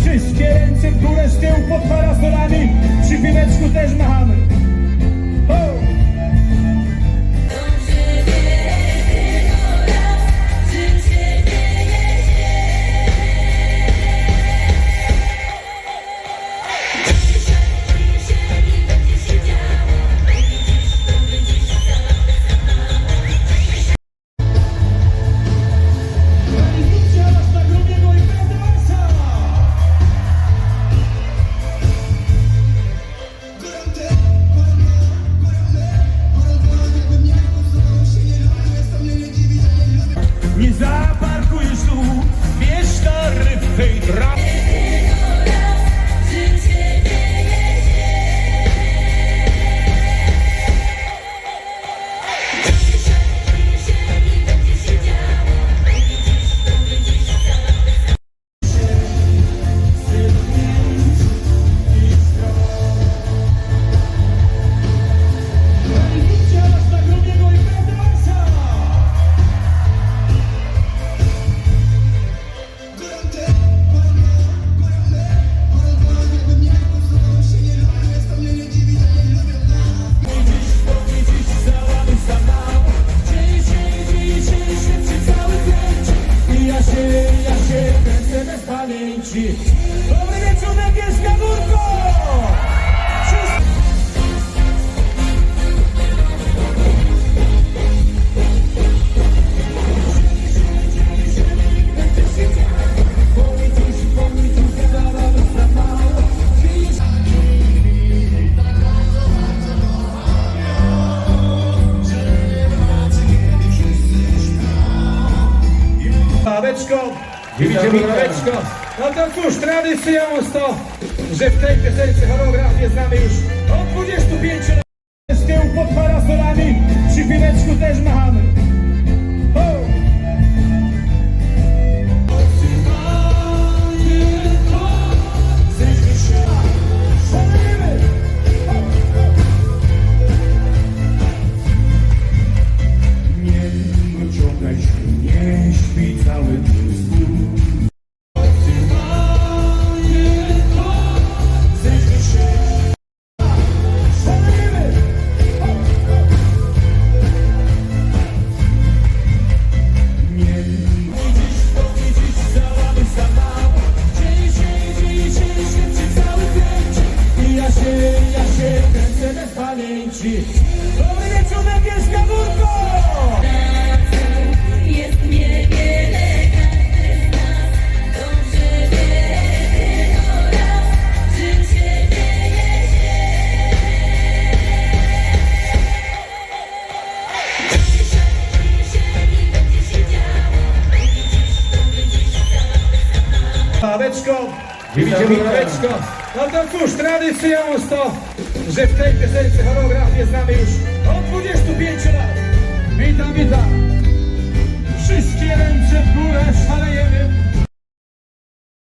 Wszystkie ręce w górę, z tyłu pod parasolami. Przy piweczku też machamy. Pamięci. Dobry wieczór, Węgierska Górko! Wszyscy- Paweczko, widzimy Paweczko. No to cóż, tradycją jest to, że w tej piosence choreografię bez pamięci. Dobry wieczór, Górko! Jest niewiele, każdy z nas dobrze wie tylko raz, życie dzieje się. I będzie się działo, będzie dziś, to będzie się cała Paweczko, widzimy Paweczko. No to cóż, tradycją jest to, że w tej piosence choreografię znamy już od 25 lat.